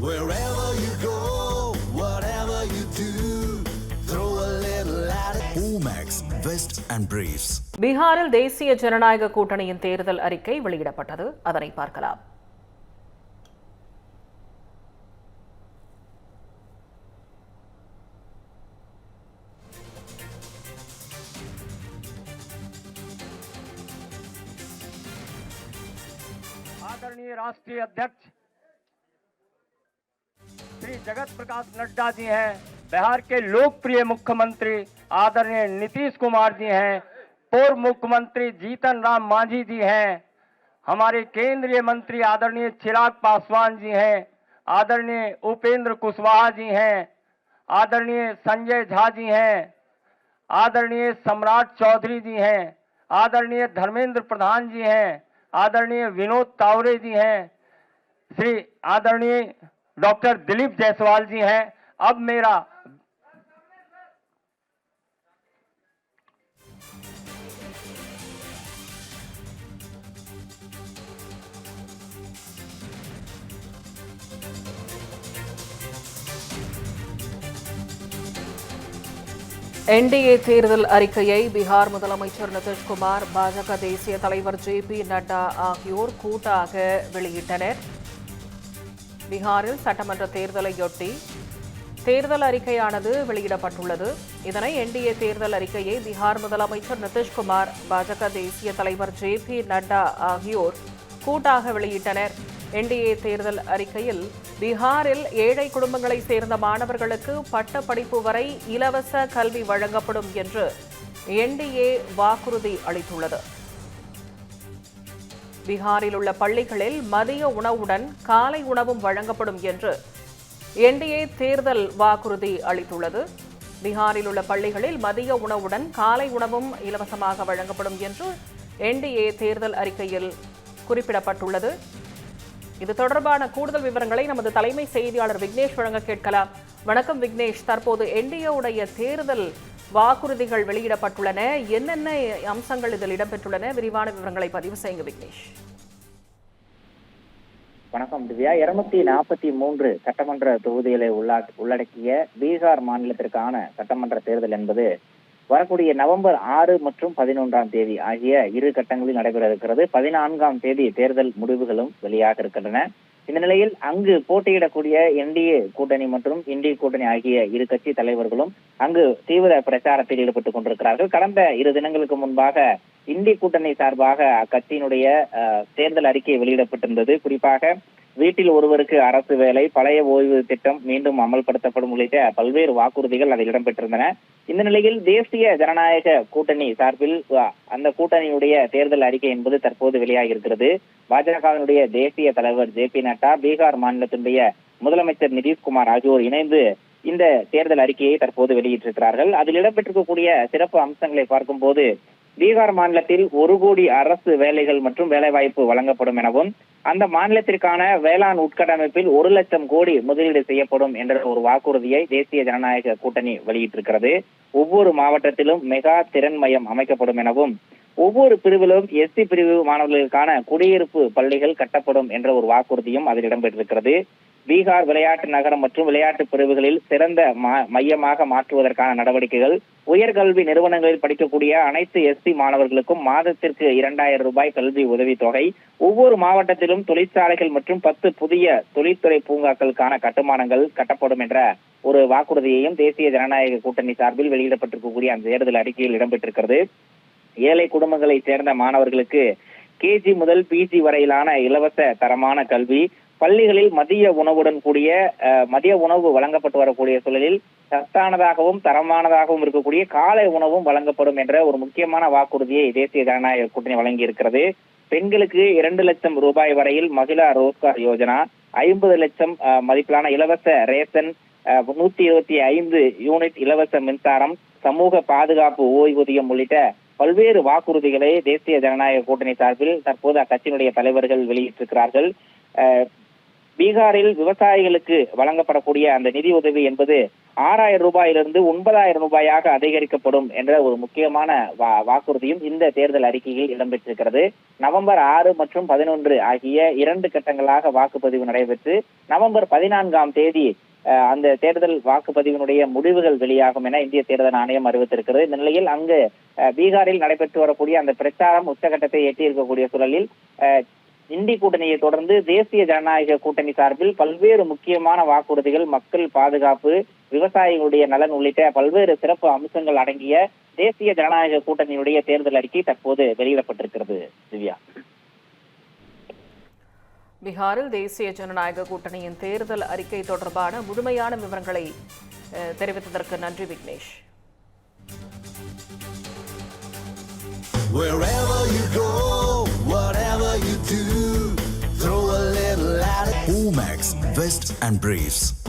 Wherever you go, whatever you do, throw a little at it. Omax, Vest and Briefs. பீகாரில் தேசிய ஜனநாயக கூட்டணியின் தேர்தல் அறிக்கை வெளியிடப்பட்டது அதனை பார்க்கலாம் आदरणीय राष्ट्रीय अध्यक्ष श्री जगत प्रकाश नड्डा जी हैं, बिहार के लोकप्रिय मुख्यमंत्री आदरणीय नीतीश कुमार जी हैं, पूर्व मुख्यमंत्री जीतन राम मांझी जी हैं, हमारे केंद्रीय मंत्री आदरणीय चिराग पासवान जी हैं, आदरणीय उपेंद्र कुशवाहा जी हैं, आदरणीय संजय झा जी हैं, आदरणीय सम्राट चौधरी जी हैं, आदरणीय धर्मेंद्र प्रधान जी हैं, आदरणीय विनोद तावरे जी हैं, श्री आदरणीय डॉक्टर दिलीप जायसवाल जी हैं अब मेरा என்டிஏ தேர்தல் அறிக்கையை பீகார் முதலமைச்சர் நிதிஷ்குமார் பாஜக தேசிய தலைவர் ஜே பி நட்டா ஆகியோர் கூட்டாக வெளியிட்டனர் பீகாரில் சட்டமன்ற தேர்தலையொட்டி தேர்தல் அறிக்கையானது வெளியிடப்பட்டுள்ளது. இதனை என்டிஏ தேர்தல் அறிக்கையை பீகார் முதலமைச்சர் நிதிஷ்குமார் பாஜக தேசிய தலைவர் ஜே பி நட்டா ஆகியோர் கூட்டாக வெளியிட்டனர். என்டிஏ தேர்தல் அறிக்கையில் பீகாரில் ஏழை குடும்பங்களைச் சேர்ந்த மாணவர்களுக்கு பட்ட படிப்பு வரை இலவச கல்வி வழங்கப்படும் என்று என்டிஏ வாக்குறுதி அளித்துள்ளது. பீகாரில் உள்ள பள்ளிகளில் மதிய உணவுடன் காலை உணவும் வழங்கப்படும் என்று என்டிஏ தேர்தல் வாக்குறுதி அளித்துள்ளது. பீகாரில் உள்ள பள்ளிகளில் மதிய உணவுடன் காலை உணவும் இலவசமாக வழங்கப்படும் என்று என்டிஏ தேர்தல் அறிக்கையில் குறிப்பிடப்பட்டுள்ளது. இது தொடர்பான கூடுதல் விவரங்களை நமது தலைமை செய்தியாளர் விக்னேஷ் வழங்க கேட்கலாம். வணக்கம் விக்னேஷ். தற்போது என்டிஏவுடைய தேர்தல் வாக்குறுதிகள் வெளியிடப்பட்டுள்ளன. என்னென்ன அம்சங்கள் இதில் இடம்பெற்றுள்ளன? விரிவான விவரங்களை பதிவு செய்யுங்க விக்னேஷ். வணக்கம் திவ்யா. இருநூத்தி நாற்பத்தி மூன்று சட்டமன்ற தொகுதிகளை உள்ளா உள்ளடக்கிய பீகார் மாநிலத்திற்கான சட்டமன்ற தேர்தல் என்பது வரக்கூடிய நவம்பர் ஆறு மற்றும் பதினொன்றாம் தேதி ஆகிய இரு கட்டங்களில் நடைபெற இருக்கிறது. பதினான்காம் தேதி தேர்தல் முடிவுகளும் வெளியாக இருக்கின்றன. இந்த நிலையில் அங்கு போட்டியிடக்கூடிய என்டிஏ கூட்டணி மற்றும் இந்திய கூட்டணி ஆகிய இரு கட்சி தலைவர்களும் அங்கு தீவிர பிரச்சாரத்தில் ஈடுபட்டுக் கொண்டிருக்கிறார்கள். கடந்த இரு தினங்களுக்கு முன்பாக இந்திய கூட்டணி சார்பாக அக்கட்சியினுடைய அஹ், தேர்தல் அறிக்கை வெளியிடப்பட்டிருந்தது. குறிப்பாக வீட்டில் ஒருவருக்கு அரசு வேலை பழைய ஓய்வு திட்டம் மீண்டும் அமல்படுத்தப்படும் உள்ளிட்ட பல்வேறு வாக்குறுதிகள் அதில் இடம்பெற்றிருந்தன. இந்த நிலையில் தேசிய ஜனநாயக கூட்டணி சார்பில் அந்த கூட்டணியுடைய தேர்தல் அறிக்கை என்பது தற்போது வெளியாகியிருக்கிறது. பாஜகவினுடைய தேசிய தலைவர் ஜே பி நட்டா பீகார் மாநிலத்தினுடைய முதலமைச்சர் நிதிஷ்குமார் ஆகியோர் இணைந்து இந்த தேர்தல் அறிக்கையை தற்போது வெளியிட்டிருக்கிறார்கள். அதில் இடம்பெற்றிருக்கக்கூடிய சிறப்பு அம்சங்களை பார்க்கும்போது பீகார் மாநிலத்தில் ஒரு கோடி அரசு வேலைகள் மற்றும் வேலைவாய்ப்பு வழங்கப்படும் எனவும் அந்த மாநிலத்திற்கான வேளாண் உட்கட்டமைப்பில் ஒரு லட்சம் கோடி முதலீடு செய்யப்படும் என்ற ஒரு வாக்குறுதியை தேசிய ஜனநாயக கூட்டணி வெளியிட்டிருக்கிறது. ஒவ்வொரு மாவட்டத்திலும் மெகா திறன் மையம் அமைக்கப்படும் எனவும் ஒவ்வொரு பிரிவிலும் எஸ்சி பிரிவு மாணவர்களுக்கான குடியிருப்பு பள்ளிகள் கட்டப்படும் என்ற ஒரு வாக்குறுதியும் அதில் இடம்பெற்றிருக்கிறது. பீகார் விளையாட்டு நகரம் மற்றும் விளையாட்டு பிரிவுகளில் சிறந்த மையமாக மாற்றுவதற்கான நடவடிக்கைகள். உயர்கல்வி நிறுவனங்களில் படிக்கக்கூடிய அனைத்து எஸ்சி மாணவர்களுக்கும் மாதத்திற்கு இரண்டாயிரம் ரூபாய் கல்வி உதவித்தொகை. ஒவ்வொரு மாவட்டத்திலும் தொழிற்சாலைகள் மற்றும் பத்து புதிய தொழில்துறை பூங்காக்களுக்கான கட்டுமானங்கள் கட்டப்படும் என்ற ஒரு வாக்குறுதியையும் தேசிய ஜனநாயக கூட்டணி சார்பில் வெளியிடப்பட்டிருக்கக்கூடிய அந்த தேர்தல் அறிக்கையில் இடம்பெற்றிருக்கிறது. ஏழை குடும்பங்களைச் சேர்ந்த மாணவர்களுக்கு கேஜி முதல் பிஜி வரையிலான இலவச தரமான கல்வி பள்ளிகளில் மதிய உணவுடன் கூடிய அஹ், மதிய உணவு வழங்கப்பட்டு வரக்கூடிய சூழலில் சத்தானதாகவும் தரமானதாகவும் இருக்கக்கூடிய காலை உணவும் வழங்கப்படும் என்ற ஒரு முக்கியமான வாக்குறுதியை தேசிய ஜனநாயக கூட்டணி வழங்கி இருக்கிறது பெண்களுக்கு இரண்டு லட்சம் ரூபாய் வரையில் மகிழா ரோஸ்கார் யோஜனா ஐம்பது லட்சம் மதிப்பிலான இலவச ரேஷன் நூத்தி இருபத்தி ஐந்து யூனிட் இலவச மின்சாரம் சமூக பாதுகாப்பு ஓய்வூதியம் உள்ளிட்ட பல்வேறு வாக்குறுதிகளை தேசிய ஜனநாயக கூட்டணி சார்பில் தற்போது அக்கட்சியினுடைய தலைவர்கள் வெளியிட்டிருக்கிறார்கள். அஹ், பீகாரில் விவசாயிகளுக்கு வழங்கப்படக்கூடிய அந்த நிதி உதவி என்பது ஆறாயிரம் ரூபாயிலிருந்து ஒன்பதாயிரம் ரூபாயாக அதிகரிக்கப்படும் என்ற ஒரு முக்கியமான வா- வாக்குறுதியும் இந்த தேர்தல் அறிக்கையில் இடம்பெற்றிருக்கிறது. நவம்பர் ஆறு மற்றும் பதினொன்று ஆகிய இரண்டு கட்டங்களாக வாக்குப்பதிவு நடைபெற்று நவம்பர் பதினான்காம் தேதி அஹ், அந்த தேர்தல் வாக்குப்பதிவினுடைய முடிவுகள் வெளியாகும் என இந்திய தேர்தல் ஆணையம் அறிவித்திருக்கிறது. இந்த நிலையில் அங்கு அஹ், பீகாரில் நடைபெற்று வரக்கூடிய அந்த பிரச்சாரம் உச்சகட்டத்தை எட்டியிருக்கக்கூடிய சூழலில் அஹ், இந்தி கூட்டணியை தொடர்ந்து தேசிய ஜனநாயக கூட்டணி சார்பில் பல்வேறு முக்கியமான வாக்குறுதிகள் மக்கள் பாதுகாப்பு விவசாயிகளுடைய நலன் உள்ளிட்ட பல்வேறு சிறப்பு அம்சங்கள் அடங்கிய தேசிய ஜனநாயக கூட்டணியுடைய தேர்தல் அறிக்கை தற்போது வெளியிடப்பட்டிருக்கிறது. திவ்யா. பீகாரில் தேசிய ஜனநாயக கூட்டணியின் தேர்தல் அறிக்கை தொடர்பான முழுமையான விவரங்களை அஹ், தெரிவித்ததற்கு நன்றி Vignesh. Wherever you go, whatever you do, all mags, vests and briefs.